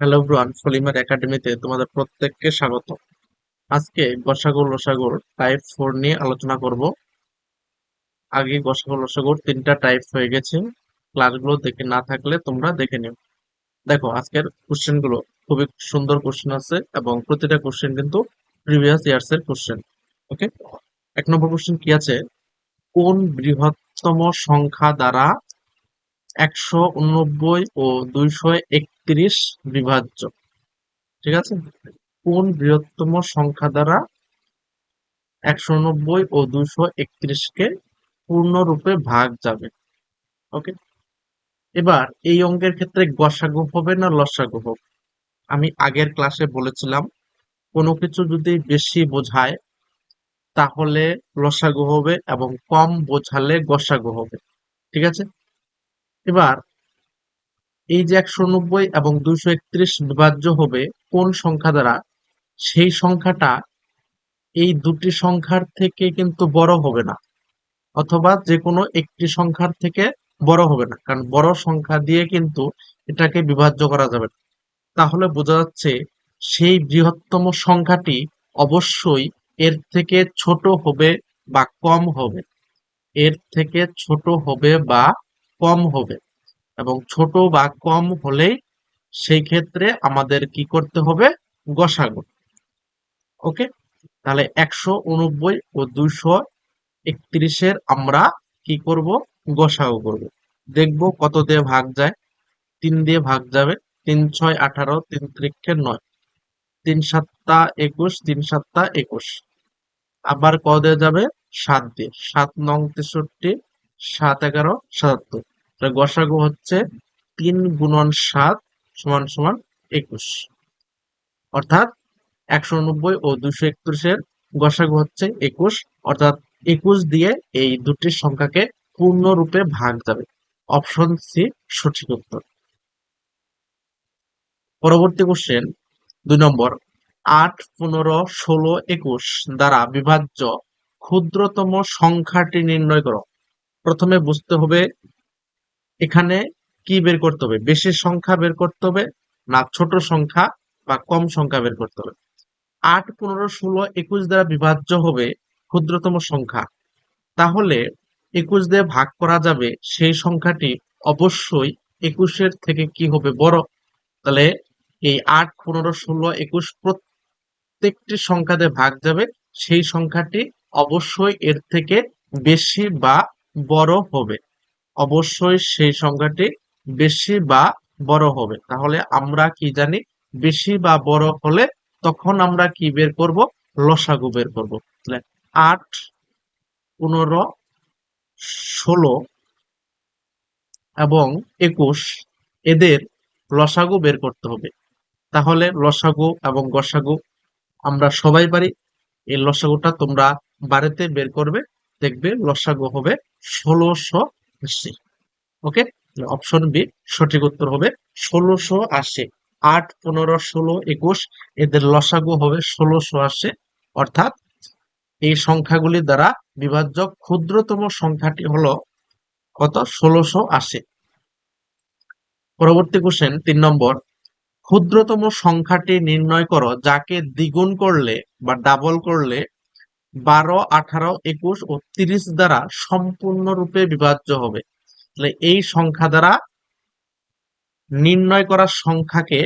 Hello ব্রুয়ান সলিমার একাডেমিতে তোমাদের প্রত্যেককে স্বাগত। আজকে গসাগর লসাগর টাইপ ফোর নিয়ে আলোচনা করব। আগে গসাগর লসাগর তিনটা টাইপ হয়ে গেছে। ক্লাসগুলো দেখে না থাকলে তোমরা দেখে নিও। দেখো, আজকের কোশ্চেনগুলো খুবই সুন্দর কোশ্চেন আছে এবং প্রতিটা কোশ্চেন কিন্তু প্রিভিয়াস ইয়ার্স এর কোশ্চেন ওকে এক নম্বর কোশ্চেন কি আছে? কোন বৃহত্তম সংখ্যা দ্বারা একশো উননব্বই ও দুইশো এক একত্রিশ বিভাজ্য। ঠিক আছে? কোন বৃহত্তম সংখ্যা দ্বারা একশো নব্বই ও দুইশো একত্রিশকে পূর্ণরূপে ভাগ যাবে? ওকে এবার এই অঙ্কের ক্ষেত্রে গসাগু হবে না লসাগু হবে? আমি আগের ক্লাসে বলেছিলাম, কোনো কিছু যদি বেশি বোঝায়, তাহলে লসাগু হবে এবং কম বোঝালে গসাগু হবে। ঠিক আছে? এবার এই যে একশো নব্বই এবং দুইশো একত্রিশ বিভাজ্য হবে, কোন সংখ্যা দ্বারা? সেই সংখ্যাটা এই দুটি সংখ্যার থেকে কিন্তু বড় হবে না, অথবা যে কোনো একটি সংখ্যার থেকে বড় হবে না, কারণ বড় সংখ্যা দিয়ে কিন্তু এটাকে বিভাজ্য করা যাবে না। তাহলে বোঝা যাচ্ছে সেই বৃহত্তম সংখ্যাটি অবশ্যই এর থেকে ছোট হবে বা কম হবে। এর থেকে ছোট হবে বা কম হবে। এবং ছোট বা কম হলেই সেই ক্ষেত্রে আমাদের কি করতে হবে? গসাগু। ওকে? তাহলে একশো উনব্বই ও দুইশো একত্রিশের আমরা কি করব? গসাগু করব। দেখব কত দিয়ে ভাগ যায়। তিন দিয়ে ভাগ যাবে। তিন ছয় আঠারো, তিন ত্রিক্ষে নয়। তিন সাতটা একুশ, তিন সাতটা একুশ। আবার ক দিয়ে যাবে? সাত দিয়ে। সাত নং তেষট্টি, সাত এগারো, সাতাত্তর। গসাগু হচ্ছে তিন গুণন সাত সমান সমান একুশ। অর্থাৎ একশো নব্বই ও দুশো একত্রিশের গসাগু হচ্ছে একুশ। অর্থাৎ একুশ দিয়ে এই দুটি সংখ্যাকে পূর্ণরূপে ভাগ যাবে। অপশন সি, সঠিক উত্তর। পরবর্তী কোশ্চেন দুই নম্বর। আট, পনেরো, ষোলো, একুশ দ্বারা বিভাজ্য ক্ষুদ্রতম সংখ্যাটি নির্ণয় করো। প্রথমে বুঝতে হবে এখানে কি বের করতে হবে? বেশি সংখ্যা বের করতে হবে না ছোট সংখ্যা বা কম সংখ্যা বের করতে হবে। আট, পনেরো, ষোলো, একুশ দ্বারা বিভাজ্য হবে ক্ষুদ্রতম সংখ্যা। তাহলে একুশ দিয়ে ভাগ করা যাবে, সেই সংখ্যাটি অবশ্যই একুশের থেকে কি হবে বড়? তাহলে এই আট, পনেরো, ষোলো, একুশ প্রত্যেকটি সংখ্যা দিয়ে ভাগ যাবে, সেই সংখ্যাটি অবশ্যই এর থেকে বেশি বা বড় হবে। অবশ্যই সেই সংখ্যাটি বেশি বা বড় হবে। তাহলে আমরা কি জানি? বেশি বা বড় হলে তখন আমরা কি বের করব? লসাগু বের করব। তাহলে আট পনেরো ষোলো এবং একুশ, এদের লসাগু বের করতে হবে। তাহলে লসাগু এবং গসাগু আমরা সবাই পারি। এই লসাগুটা তোমরা বাড়িতে বের করবে, দেখবে লসাগু হবে ষোলোশো আশি ওকে অপশন বি সঠিক উত্তর হবে ষোলোশো আশি। আট, পনেরো, ষোলো, একুশ, এদের লসাগু হবে ষোলোশো আশি। অর্থাৎ এই সংখ্যাগুলি দ্বারা বিভাজ্য ক্ষুদ্রতম সংখ্যাটি হলো কত? ষোলোশো আশি। পরবর্তী কোশ্চেন তিন নম্বর। ক্ষুদ্রতম সংখ্যাটি নির্ণয় করো, যাকে দ্বিগুণ করলে বা ডাবল করলে বারো, আঠারো, একুশ ও তিরিশ দ্বারা সম্পূর্ণরূপে বিভাজ্য হবে। তাহলে এই সংখ্যা দ্বারা নির্ণয় করা সংখ্যাকে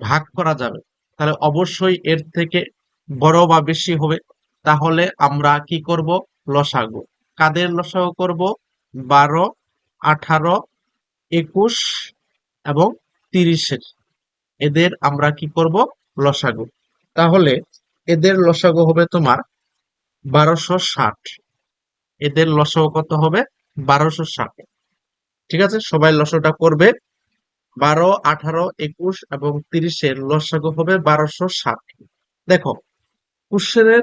ভাগ করা যাবে। তাহলে অবশ্যই এর থেকে বড় বা বেশি হবে। তাহলে আমরা কি করব? লসাগু। কাদের লসাগু করব? বারো, আঠারো, একুশ এবং তিরিশের। এদের আমরা কি করব? লসাগু। তাহলে এদের লসাগু হবে তোমার বারোশো ষাট। এদের লসাগু কত হবে? বারোশো ষাট। ঠিক আছে? সবাই লসটা করবে। বারো, আঠারো, একুশ এবং তিরিশের লসাগু হবে বারোশো ষাট। দেখো, কোশ্চেনের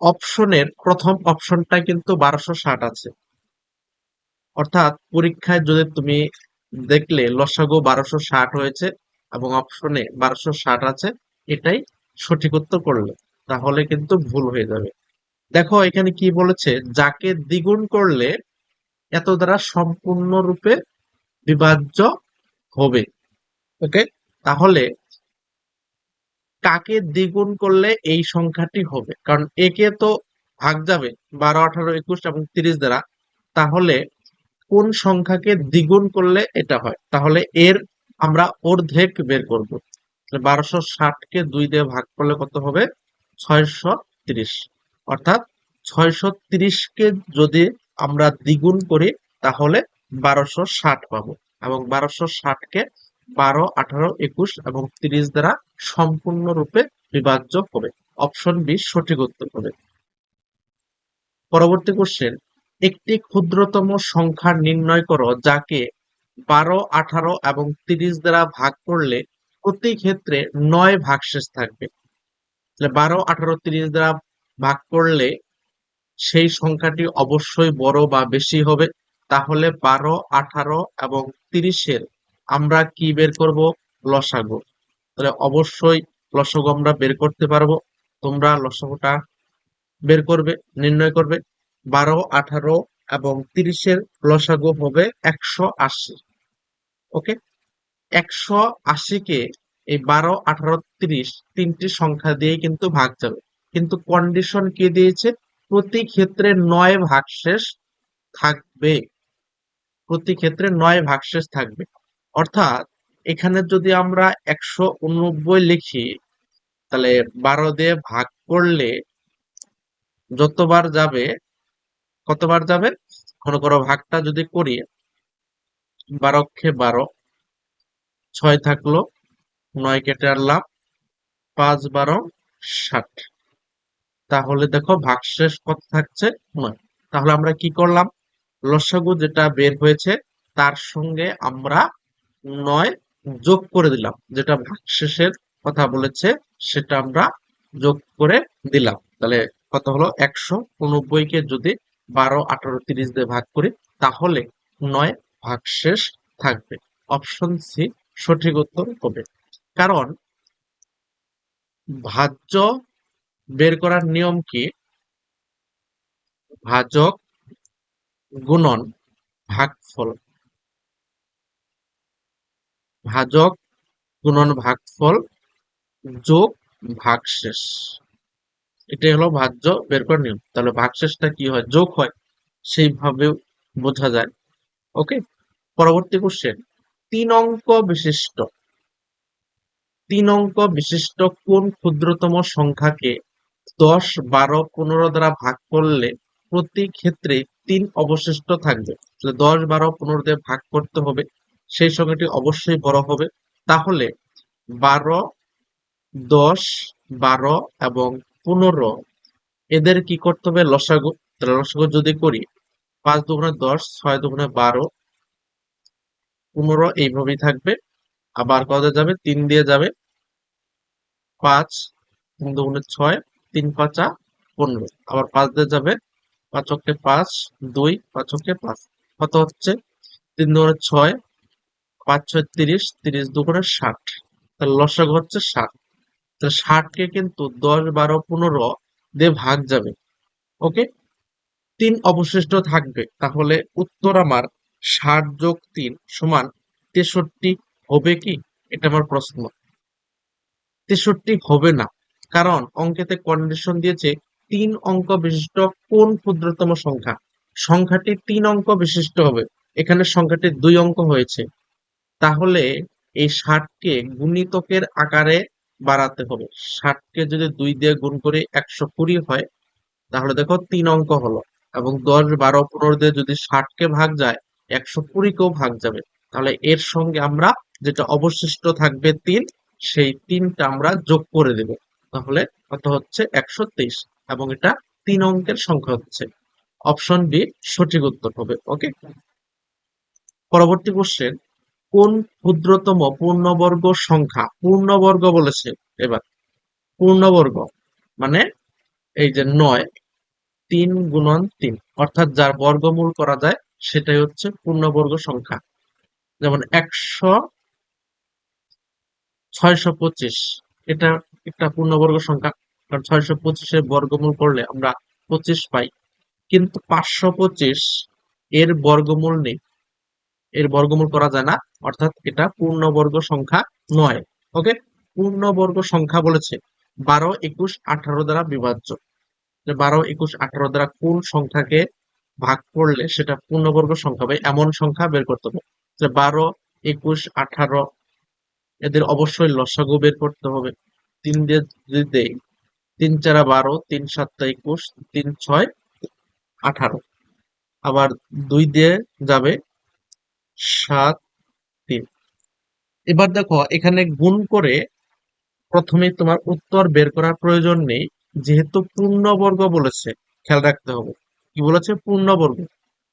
অপশনের প্রথম অপশনটা কিন্তু বারোশো ষাট আছে। অর্থাৎ পরীক্ষায় যদি তুমি দেখলে লসাগু বারোশো ষাট হয়েছে এবং অপশনে বারোশো ষাট আছে, এটাই সঠিক উত্তর করলে, তাহলে কিন্তু ভুল হয়ে যাবে। দেখো, এখানে কি বলেছে? যাকে দ্বিগুণ করলে এত দ্বারা সম্পূর্ণরূপে বিভাজ্য হবে। ওকে তাহলে কাকে দ্বিগুণ করলে এই সংখ্যাটি হবে? কারণ একে তো ভাগ যাবে, বারো, আঠারো, একুশ এবং তিরিশ দ্বারা। তাহলে কোন সংখ্যাকে দ্বিগুণ করলে এটা হয়? তাহলে এর আমরা অর্ধেক বের করব। বারোশো ষাটকে দুই দিয়ে ভাগ করলে কত হবে? ছয়শো তিরিশ। অর্থাৎ ছয়শো তিরিশকে যদি আমরা দ্বিগুণ করি, তাহলে বারোশো ষাট পাবো এবং বারোশো ষাটকে বারো, আঠারো, একুশ এবং তিরিশ দ্বারা সম্পূর্ণরূপে বিভাজ্য হবে। অপশন বি, সঠিক উত্তর হবে। পরবর্তী কোশ্চেন একটি ক্ষুদ্রতম সংখ্যা নির্ণয় করো যাকে বারো, আঠারো এবং তিরিশ দ্বারা ভাগ করলে প্রতি ক্ষেত্রে নয় ভাগশেষ থাকবে। তাহলে বারো, আঠারো, তিরিশ দ্বারা ভাগ করলে সেই সংখ্যাটি অবশ্যই বড় বা বেশি হবে। তাহলে বারো, আঠারো এবং তিরিশের আমরা কি বের করব? লসাগু। তাহলে অবশ্যই লসাগু আমরা বের করতে পারব। তোমরা লসাগুটা বের করবে, নির্ণয় করবে। বারো, আঠারো এবং তিরিশের লসাগু হবে একশো আশি। ওকে? একশো আশিকে এই বারো, আঠারো, তিরিশ তিনটি সংখ্যা দিয়ে কিন্তু ভাগ যাবে কিন্তু কন্ডিশন কি দিয়েছে? প্রতি ক্ষেত্রে নয় ভাগশেষ থাকবে। প্রতি ক্ষেত্রে নয় ভাগশেষ থাকবে। অর্থাৎ এখানে যদি আমরা একশো উননব্বই লিখি, তাহলে বারো দিয়ে ভাগ করলে যতবার যাবে, কতবার যাবে? মনে করো ভাগটা যদি করি বারোক্ষে বারো ছয় থাকল, নয় কেটে আনলাম পাঁচ বারো, ষাট। তাহলে দেখো ভাগশেষ কত থাকছে? নয়। তাহলে আমরা কি করলাম? লসাগু যেটা বের হয়েছে, তার সঙ্গে আমরা নয় যোগ করে দিলাম। যেটা ভাগশেষের কথা বলেছে, সেটা আমরা যোগ করে দিলাম। তাহলে কত হলো? একশো উনব্বইকে যদি বারো, আঠারো, তিরিশ দিয়ে ভাগ করি, তাহলে নয় ভাগশেষ থাকবে। অপশন সি সঠিক উত্তর হবে। কারণ ভাজ্য বের করার নিয়ম কি? ভাজক গুণন ভাগফল। ভাজক গুণন ভাগফল যোগ ভাগশেষ। এটাই হলো ভাজ্য বের করার নিয়ম। তাহলে ভাগশেষটা কি হয়? যোগ হয়। সেইভাবেও বোঝা যায়। ওকে? পরবর্তী কোশ্চেন তিন অঙ্ক বিশিষ্ট। তিন অঙ্ক বিশিষ্ট কোন ক্ষুদ্রতম সংখ্যাকে দশ, বারো, পনেরো দ্বারা ভাগ করলে প্রতি ক্ষেত্রে তিন অবশিষ্ট থাকবে? দশ, বারো, পনেরো দিয়ে ভাগ করতে হবে, সেই সংখ্যাটি অবশ্যই বড় হবে। তাহলে বারো, দশ, বারো এবং পনেরো, এদের কি করতে হবে? লসাগু। লসাগু যদি করি, পাঁচ দুগুণে দশ, ছয় দুগুণে বারো পনেরো এইভাবেই থাকবে। আবার কত যাবে? তিন দিয়ে যাবে। পাঁচ তিন দুগুণে ছয়, তিন পাঁচা পনেরো। আবার পাঁচ দিয়ে যাবে। পাঁচকে পাঁচ, দুই পাঁচকে পাঁচ। কত হচ্ছে? তিন দুগুণে ছয়, পাঁচ ছয় তিরিশ তিরিশ দুগুণে ষাট। তাহলে লসাগু হচ্ছে ষাট। তাহলে ষাটকে কিন্তু দশ, বারো, পনেরো দিয়ে ভাগ যাবে। ওকে? তিন অবশিষ্ট থাকবে। তাহলে উত্তর আমার ষাট যোগ তিন সমান তেষট্টি হবে কি? এটা আমার প্রশ্ন। তেষট্টি হবে না, কারণ অঙ্কেতে কন্ডিশন দিয়েছে তিন অঙ্ক বিশিষ্ট কোন ক্ষুদ্রতম সংখ্যা? সংখ্যাটি তিন অঙ্ক বিশিষ্ট হবে, এখানে সংখ্যাটি দুই অঙ্ক হয়েছে। তাহলে এই ষাটকে গুণিতকের আকারে বাড়াতে হবে। ষাটকে যদি দুই দিয়ে গুণ করে একশো কুড়ি হয়, তাহলে দেখো তিন অঙ্ক হলো এবং দশ বারো পনেরো দিয়ে যদি ষাটকে ভাগ যায় একশো কুড়িকেও ভাগ যাবে। তাহলে এর সঙ্গে আমরা যেটা অবশিষ্ট থাকবে তিন, সেই তিনটা আমরা যোগ করে দেব। তাহলে কত হচ্ছে? একশো তেইশ। এবং এটা তিন অঙ্কের সংখ্যা হচ্ছে। অপশন বি, সঠিক উত্তর হবে। ওকে পরবর্তী কোশ্চেন কোন ক্ষুদ্রতম পূর্ণবর্গ সংখ্যা, পূর্ণবর্গ বলেছে এবার, পূর্ণবর্গ মানে এই যে নয়, তিন গুণন তিন, অর্থাৎ যার বর্গমূল করা যায় সেটাই হচ্ছে পূর্ণবর্গ সংখ্যা। যেমন একশো ছয়শো পঁচিশ, এটা একটা পূর্ণবর্গ সংখ্যা। কারণ ছয়শো পঁচিশের বর্গমূল করলে আমরা পঁচিশ পাই। কিন্তু পাঁচশো পঁচিশ এর বর্গমূল নেই। এর বর্গমূল করা যায় না, অর্থাৎ এটা পূর্ণবর্গ সংখ্যা নয়। ওকে? পূর্ণবর্গ সংখ্যা বলেছে বারো একুশ আঠারো দ্বারা বিভাজ্য। বারো একুশ আঠারো দ্বারা কোন সংখ্যাকে ভাগ করলে সেটা পূর্ণবর্গ সংখ্যা হবে এমন সংখ্যা বের করতে হবে। বারো, একুশ, আঠারো, এদের অবশ্যই লসাগু বের করতে হবে। তিন দিয়ে তিন চারা বারো, তিন সাতটা একুশ, তিন ছয়, আঠারো। আবার দুই দিয়ে যাবে সাত, তিন। এবার দেখো, এখানে গুণ করে প্রথমে তোমার উত্তর বের করার প্রয়োজন নেই, যেহেতু পূর্ণবর্গ বলেছে, খেয়াল রাখতে হবে। কি বলেছে? পূর্ণবর্গ।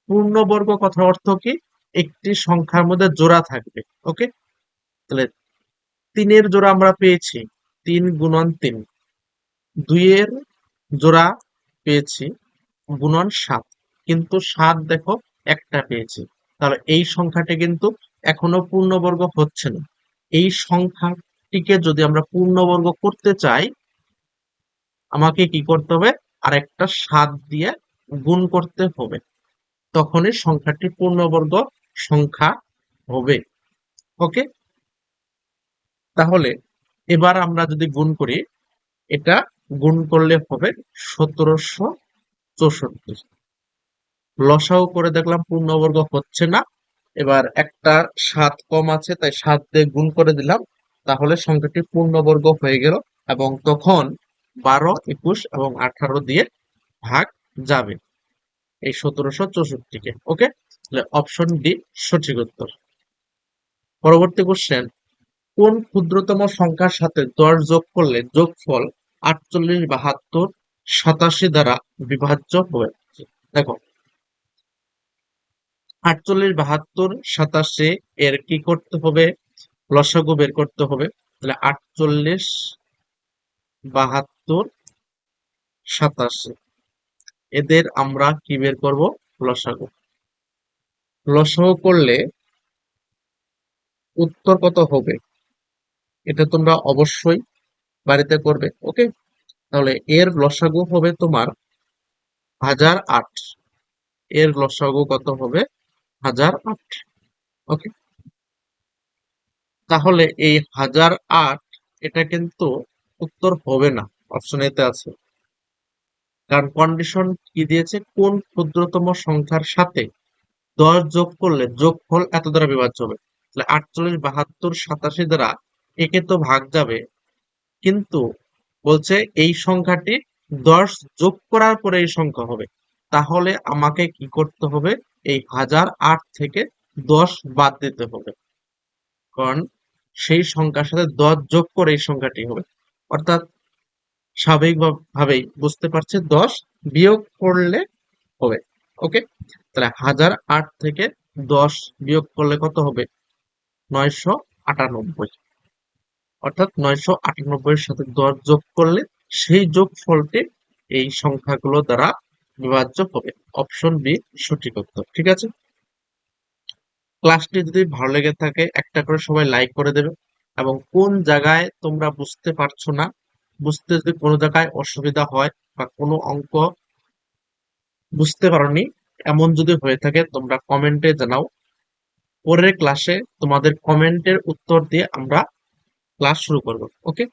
পূর্ণবর্গ কথার অর্থ কি? একটি সংখ্যার মধ্যে জোড়া থাকবে। ওকে তাহলে তিনের জোড়া আমরা পেয়েছি। তিন গুণন তিন। দুইয়ের জোড়া পেয়েছি গুণন সাত। কিন্তু সাত দেখো, একটা পেয়েছি। তাহলে এই সংখ্যাটি কিন্তু এখনও পূর্ণবর্গ হচ্ছে না। এই সংখ্যাটিকে যদি আমরা পূর্ণবর্গ করতে চাই, আমাকে কি করতে হবে? আর একটা সাত দিয়ে গুণ করতে হবে, তখনই সংখ্যাটি পূর্ণবর্গ সংখ্যা হবে। ওকে তাহলে এবার আমরা যদি গুণ করি, এটা গুণ করলে হবে সতেরোশো চৌষট্টি। লসাও করে দেখলাম পূর্ণবর্গ হচ্ছে না, এবার একটা সাত কম আছে, তাই সাত দিয়ে গুণ করে দিলাম, তাহলে সংখ্যাটি পূর্ণবর্গ হয়ে গেল এবং তখন বারো, একুশ এবং আঠারো দিয়ে ভাগ যাবে। এই সতেরোশো চৌষট্টিকে। ওকে অপশন ডি সঠিক উত্তর। পরবর্তী কোশ্চেন কোন ক্ষুদ্রতম সংখ্যার সাথে দশ যোগ করলে যোগফল আটচল্লিশ বাহাত্তর সাতাশি দ্বারা বিভাজ্য হবে? দেখো, আটচল্লিশ বাহাত্তর সাতাশি এর কি করতে হবে? লসাগু বের করতে হবে। তাহলে আটচল্লিশ বাহাত্তর সাতাশি। এদের আমরা কি বের করব? লসাগু লসাগু করলে উত্তর কত হবে? এটা তোমরা অবশ্যই বাড়িতে করবে ওকে তাহলে এর লসাগু হবে তোমার হাজার আট। এর লসাগু কত হবে? হাজার আট ওকে তাহলে এই হাজার আট, এটা কিন্তু উত্তর হবে না। অপশন এতে আছে। কারণ কন্ডিশন কি দিয়েছে? কোন ক্ষুদ্রতম সংখ্যার সাথে দশ যোগ করলে যোগফল এত দ্বারা বিভাজ্য হবে? তাহলে আটচল্লিশ, বাহাত্তর, সাতাশি দ্বারা একে তো ভাগ যাবে। কিন্তু বলছে এই সংখ্যাটি দশ যোগ করার পরে এই সংখ্যা হবে। তাহলে আমাকে কি করতে হবে? এই হাজার আট থেকে দশ বাদ দিতে হবে। কারণ সেই সংখ্যার সাথে দশ যোগ করে এই সংখ্যাটি হবে। অর্থাৎ স্বাভাবিকভাবেই বুঝতে পারছে, দশ বিয়োগ করলে হবে, ওকে? তাহলে হাজার আট থেকে দশ বিয়োগ করলে কত হবে? নয়শো আটানব্বই। অর্থাৎ নয়শো আটানব্বই সাথে দশ যোগ করলে সেই যোগ ফলটি এই সংখ্যাগুলো দ্বারা বিভাজ্য হবে। অপশন বি, সঠিক উত্তর, ঠিক আছে? ক্লাসটি যদি ভালো লেগে থাকে, একটা করে সবাই লাইক করে দেবে এবং কোন জায়গায় তোমরা বুঝতে পারছ না বুঝতে যদি কোনো জায়গায় অসুবিধা হয় বা কোনো অঙ্ক বুঝতে পারোনি, এমন যদি হয়ে থাকে, তোমরা কমেন্টে জানাও। পরের ক্লাসে তোমাদের কমেন্টের উত্তর দিয়ে আমরা ক্লাস শুরু করব ওকে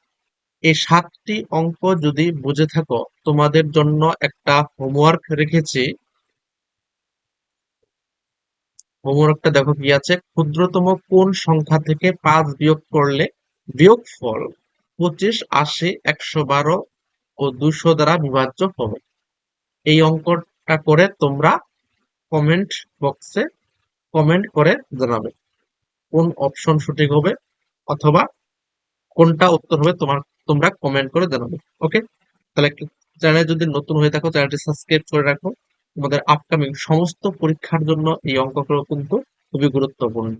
এই সাতটি অঙ্ক যদি বুঝে থাকো, তোমাদের জন্য একটা হোমওয়ার্ক রেখেছি। হোমওয়ার্কটা দেখো কি আছে। ক্ষুদ্রতম কোন সংখ্যা থেকে পাঁচ বিয়োগ করলে বিয়োগ ফল পঁচিশ, আশি, একশো বারো ও দুশো দ্বারা বিভাজ্য হবে। এই অঙ্কটা করে তোমরা কমেন্ট বক্সে কমেন্ট করে জানাবে কোন অপশন সঠিক হবে অথবা কোনটা উত্তর হবে তোমার, তোমরা কমেন্ট করে জানাবে ওকে তাহলে চ্যানেল যদি নতুন হয়ে থাকো চ্যানেলটি সাবস্ক্রাইব করে রাখো। তোমাদের আপকামিং সমস্ত পরীক্ষার জন্য এই অঙ্কগুলো কিন্তু খুবই গুরুত্বপূর্ণ।